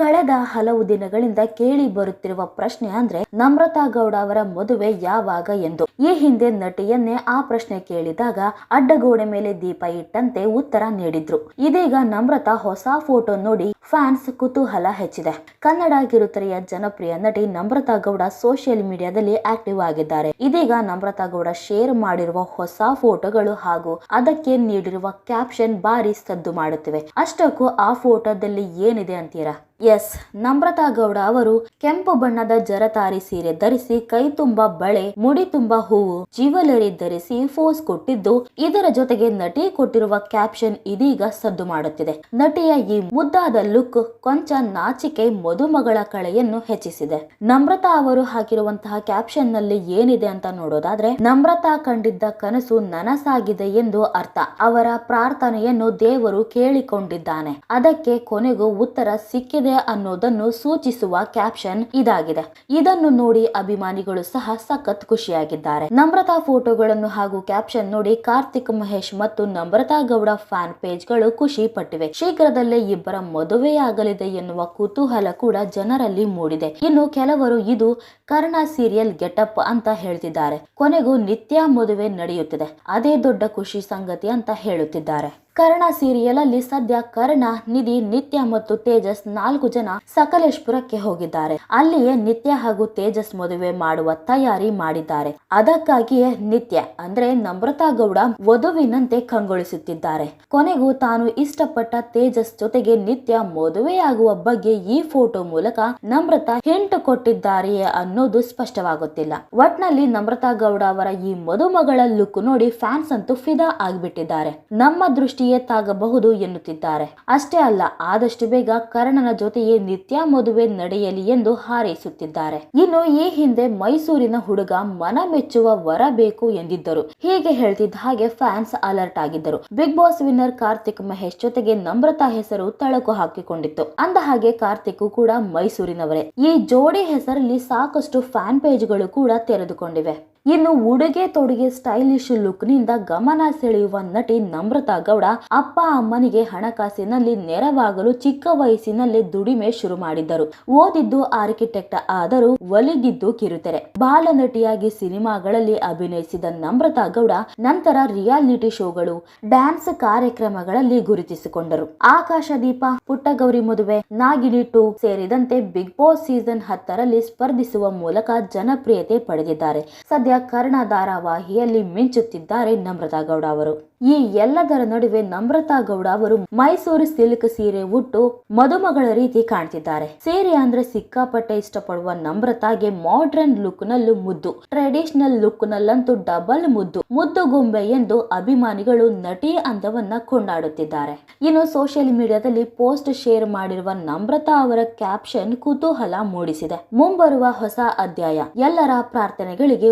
ಕಳೆದ ಹಲವು ದಿನಗಳಿಂದ ಕೇಳಿ ಬರುತ್ತಿರುವ ಪ್ರಶ್ನೆ ಅಂದ್ರೆ ನಮ್ರತಾ ಗೌಡ ಅವರ ಮದುವೆ ಯಾವಾಗ ಎಂದು. ಈ ಹಿಂದೆ ನಟಿಯನ್ನೇ ಆ ಪ್ರಶ್ನೆ ಕೇಳಿದಾಗ ಅಡ್ಡಗೋಡೆ ಮೇಲೆ ದೀಪ ಇಟ್ಟಂತೆ ಉತ್ತರ ನೀಡಿದ್ರು. ಇದೀಗ ನಮ್ರತಾ ಹೊಸ ಫೋಟೋ ನೋಡಿ ಫ್ಯಾನ್ಸ್ ಕುತೂಹಲ ಹೆಚ್ಚಿದೆ. ಕನ್ನಡ ಕಿರುತೆರೆಯ ಜನಪ್ರಿಯ ನಟಿ ನಮ್ರತಾ ಗೌಡ ಸೋಷಿಯಲ್ ಮೀಡಿಯಾದಲ್ಲಿ ಆಕ್ಟಿವ್ ಆಗಿದ್ದಾರೆ. ಇದೀಗ ನಮ್ರತಾ ಗೌಡ ಶೇರ್ ಮಾಡಿರುವ ಹೊಸ ಫೋಟೋಗಳು ಹಾಗೂ ಅದಕ್ಕೆ ನೀಡಿರುವ ಕ್ಯಾಪ್ಷನ್ ಭಾರಿ ಸದ್ದು ಮಾಡುತ್ತಿವೆ. ಅಷ್ಟಕ್ಕೂ ಆ ಫೋಟೋದಲ್ಲಿ ಏನಿದೆ ಅಂತೀರಾ? ಎಸ್. ನಮ್ರತಾ ಗೌಡ ಅವರು ಕೆಂಪು ಬಣ್ಣದ ಜರತಾರಿ ಸೀರೆ ಧರಿಸಿ ಕೈ ತುಂಬಾ ಬಳೆ, ಮುಡಿ ತುಂಬಾ ಹೂವು ಜ್ಯುವೆಲರಿ ಧರಿಸಿ ಫೋಸ್ ಕೊಟ್ಟಿದ್ದು, ಇದರ ಜೊತೆಗೆ ನಟಿ ಕೊಟ್ಟಿರುವ ಕ್ಯಾಪ್ಷನ್ ಇದೀಗ ಸದ್ದು ಮಾಡುತ್ತಿದೆ. ನಟಿಯ ಈ ಮುದ್ದಾದ ಲುಕ್ ಕೊಂಚ ನಾಚಿಕೆ ಮದುಮಗಳ ಕಳೆಯನ್ನು ಹೆಚ್ಚಿಸಿದೆ. ನಮ್ರತಾ ಅವರು ಹಾಕಿರುವಂತಹ ಕ್ಯಾಪ್ಷನ್ನಲ್ಲಿ ಏನಿದೆ ಅಂತ ನೋಡೋದಾದ್ರೆ, ನಮ್ರತಾ ಕಂಡಿದ್ದ ಕನಸು ನನಸಾಗಿದೆ ಎಂದು ಅರ್ಥ. ಅವರ ಪ್ರಾರ್ಥನೆಯನ್ನು ದೇವರು ಕೇಳಿಕೊಂಡಿದ್ದಾನೆ. ಅದಕ್ಕೆ ಕೊನೆಗೂ ಉತ್ತರ ಸಿಕ್ಕಿದೆ ಅನ್ನೋದನ್ನು ಸೂಚಿಸುವ ಕ್ಯಾಪ್ಷನ್ ಇದಾಗಿದೆ. ಇದನ್ನು ನೋಡಿ ಅಭಿಮಾನಿಗಳು ಸಹ ಸಖತ್ ಖುಷಿಯಾಗಿದ್ದಾರೆ. ನಮ್ರತಾ ಫೋಟೋಗಳನ್ನು ಹಾಗೂ ಕ್ಯಾಪ್ಷನ್ ನೋಡಿ ಕಾರ್ತಿಕ್ ಮಹೇಶ್ ಮತ್ತು ನಮ್ರತಾ ಗೌಡ ಫ್ಯಾನ್ ಪೇಜ್ಗಳು ಖುಷಿ ಪಟ್ಟಿವೆ. ಶೀಘ್ರದಲ್ಲೇ ಇಬ್ಬರ ಮದುವೆಯಾಗಲಿದೆ ಎನ್ನುವ ಕುತೂಹಲ ಕೂಡ ಜನರಲ್ಲಿ ಮೂಡಿದೆ. ಇನ್ನು ಕೆಲವರು ಇದು ಕರ್ಣ ಸೀರಿಯಲ್ ಗೆಟಪ್ ಅಂತ ಹೇಳ್ತಿದ್ದಾರೆ. ಕೊನೆಗೂ ನಿತ್ಯ ಮದುವೆ ನಡೆಯುತ್ತಿದೆ. ಅದೇ ದೊಡ್ಡ ಖುಷಿ ಸಂಗತಿ ಅಂತ ಹೇಳುತ್ತಿದ್ದಾರೆ. ಕರ್ಣ ಸೀರಿಯಲ್ ಅಲ್ಲಿ ಸದ್ಯ ಕರ್ಣ, ನಿಧಿ, ನಿತ್ಯ ಮತ್ತು ತೇಜಸ್ ನಾಲ್ಕು ಜನ ಸಕಲೇಶ್ಪುರಕ್ಕೆ ಹೋಗಿದ್ದಾರೆ. ಅಲ್ಲಿಯೇ ನಿತ್ಯ ಹಾಗೂ ತೇಜಸ್ ಮದುವೆ ಮಾಡುವ ತಯಾರಿ ಮಾಡಿದ್ದಾರೆ. ಅದಕ್ಕಾಗಿಯೇ ನಿತ್ಯ ಅಂದ್ರೆ ನಮ್ರತಾ ಗೌಡ ವಧುವಿನಂತೆ ಕಂಗೊಳಿಸುತ್ತಿದ್ದಾರೆ. ಕೊನೆಗೂ ತಾನು ಇಷ್ಟಪಟ್ಟ ತೇಜಸ್ ಜೊತೆಗೆ ನಿತ್ಯ ಮದುವೆಯಾಗುವ ಬಗ್ಗೆ ಈ ಫೋಟೋ ಮೂಲಕ ನಮ್ರತಾ ಹಿಂಟು ಕೊಟ್ಟಿದ್ದಾರೆಯೇ ಅನ್ನೋದು ಸ್ಪಷ್ಟವಾಗುತ್ತಿಲ್ಲ. ಒಟ್ನಲ್ಲಿ ನಮ್ರತಾ ಗೌಡ ಅವರ ಈ ಮದುಮಗಳ ಲುಕ್ ನೋಡಿ ಫ್ಯಾನ್ಸ್ ಅಂತೂ ಫಿದಾ ಆಗಿಬಿಟ್ಟಿದ್ದಾರೆ. ನಮ್ಮ ದೃಷ್ಟಿಯೇ ತಾಗಬಹುದು ಎನ್ನುತ್ತಿದ್ದಾರೆ. ಅಷ್ಟೇ ಅಲ್ಲ, ಆದಷ್ಟು ಬೇಗ ಕರ್ಣನ ಜೊತೆಯೇ ನಿತ್ಯ ಮದುವೆ ನಡೆಯಲಿ ಎಂದು ಹಾರೈಸುತ್ತಿದ್ದಾರೆ. ಇನ್ನು ಈ ಹಿಂದೆ ಮೈಸೂರಿನ ಹುಡುಗ ಮನ ಮೆಚ್ಚುವ ವರ ಬೇಕು ಎಂದಿದ್ದರು. ಹೀಗೆ ಹೇಳ್ತಿದ್ದ ಹಾಗೆ ಫ್ಯಾನ್ಸ್ ಅಲರ್ಟ್ ಆಗಿದ್ದರು. Big Boss winner Karthik Mahesh ಜೊತೆಗೆ ನಮ್ರತಾ ಹೆಸರು ತಳಕು ಹಾಕಿಕೊಂಡಿತ್ತು. ಅಂದ ಹಾಗೆ ಕಾರ್ತಿಕ್ ಕೂಡ ಮೈಸೂರಿನವರೇ. ಈ ಜೋಡಿ ಹೆಸರಲ್ಲಿ ಸಾಕಷ್ಟು ಫ್ಯಾನ್ ಪೇಜ್ಗಳು ಕೂಡ ತೆರೆದುಕೊಂಡಿವೆ. ಇನ್ನು ಉಡುಗೆ ತೊಡುಗೆ ಸ್ಟೈಲಿಶ್ ಲುಕ್ನಿಂದ ಗಮನ ಸೆಳೆಯುವ ನಟಿ ನಮ್ರತಾ ಗೌಡ ಅಪ್ಪ ಅಮ್ಮನಿಗೆ ಹಣಕಾಸಿನಲ್ಲಿ ನೆರವಾಗಲು ಚಿಕ್ಕ ವಯಸ್ಸಿನಲ್ಲೇ ದುಡಿಮೆ ಶುರು ಮಾಡಿದ್ದರು. ಓದಿದ್ದು ಆರ್ಕಿಟೆಕ್ಟ್ ಆದರೂ ಒಲಿದಿದ್ದು ಕಿರುತೆರೆ. ಬಾಲ ನಟಿಯಾಗಿ ಸಿನಿಮಾಗಳಲ್ಲಿ ಅಭಿನಯಿಸಿದ ನಮ್ರತಾ ಗೌಡ ನಂತರ ರಿಯಾಲಿಟಿ ಶೋಗಳು ಡ್ಯಾನ್ಸ್ ಕಾರ್ಯಕ್ರಮಗಳಲ್ಲಿ ಗುರುತಿಸಿಕೊಂಡರು. ಆಕಾಶ ದೀಪ ಪುಟ್ಟಗೌರಿ ಮದುವೆ ನಾಗಿನಿ ಟೂ ಸೇರಿದಂತೆ ಬಿಗ್ ಬಾಸ್ ಸೀಸನ್ ಹತ್ತರಲ್ಲಿ ಸ್ಪರ್ಧಿಸುವ ಮೂಲಕ ಜನಪ್ರಿಯತೆ ಪಡೆದಿದ್ದಾರೆ. ಸದ್ಯ ಕರ್ಣ ಧಾರಾವಾಹಿಯಲ್ಲಿ ಮಿಂಚುತ್ತಿದ್ದಾರೆ ನಮ್ರತಾ ಗೌಡ ಅವರು. ಈ ಎಲ್ಲದರ ನಡುವೆ ನಮ್ರತಾ ಗೌಡ ಅವರು ಮೈಸೂರು ಸಿಲ್ಕ್ ಸೀರೆ ಉಟ್ಟು ಮದುಮಗಳ ರೀತಿ ಕಾಣ್ತಿದ್ದಾರೆ. ಸೀರೆ ಅಂದ್ರೆ ಸಿಕ್ಕಾಪಟ್ಟೆ ಇಷ್ಟಪಡುವ ನಮ್ರತಾಗೆ ಮಾಡ್ರನ್ ಲುಕ್ ನಲ್ಲೂ ಮುದ್ದು. ಟ್ರೆಡಿಷನಲ್ ಲುಕ್ ನಲ್ಲಂತೂ ಡಬಲ್ ಮುದ್ದು. ಮುದ್ದು ಗೊಂಬೆ ಎಂದು ಅಭಿಮಾನಿಗಳು ನಟಿ ಅಂದವನ್ನ ಕೊಂಡಾಡುತ್ತಿದ್ದಾರೆ. ಇನ್ನು ಸೋಷಿಯಲ್ ಮೀಡಿಯಾದಲ್ಲಿ ಪೋಸ್ಟ್ ಶೇರ್ ಮಾಡಿರುವ ನಮ್ರತಾ ಅವರ ಕ್ಯಾಪ್ಷನ್ ಕುತೂಹಲ ಮೂಡಿಸಿದೆ. ಮುಂಬರುವ ಹೊಸ ಅಧ್ಯಾಯ. ಎಲ್ಲರ ಪ್ರಾರ್ಥನೆಗಳಿಗೆ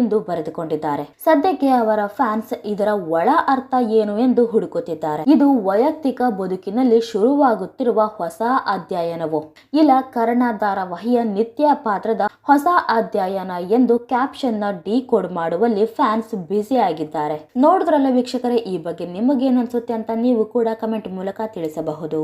ಎಂದು ಬರೆದುಕೊಂಡಿದ್ದಾರೆ. ಸದ್ಯಕ್ಕೆ ಅವರ ಫ್ಯಾನ್ಸ್ ಇದರ ಒಳ ಅರ್ಥ ಏನು ಎಂದು ಹುಡುಕುತ್ತಿದ್ದಾರೆ. ಇದು ವೈಯಕ್ತಿಕ ಬದುಕಿನಲ್ಲಿ ಶುರುವಾಗುತ್ತಿರುವ ಹೊಸ ಅಧ್ಯಯನವು? ಇಲ್ಲ ಕರ್ಣ ಧಾರಾವಾಹಿಯ ನಿತ್ಯ ಪಾತ್ರದ ಹೊಸ ಅಧ್ಯಯನ ಎಂದು ಕ್ಯಾಪ್ಷನ್ನ ಡಿಕೋಡ್ ಮಾಡುವಲ್ಲಿ ಫ್ಯಾನ್ಸ್ ಬ್ಯುಸಿ ಆಗಿದ್ದಾರೆ ನೋಡಿದ್ರಲ್ಲ ವೀಕ್ಷಕರೇ, ಈ ಬಗ್ಗೆ ನಿಮಗೇನು ಅನ್ಸುತ್ತೆ ಅಂತ ನೀವು ಕೂಡ ಕಮೆಂಟ್ ಮೂಲಕ ತಿಳಿಸಬಹುದು.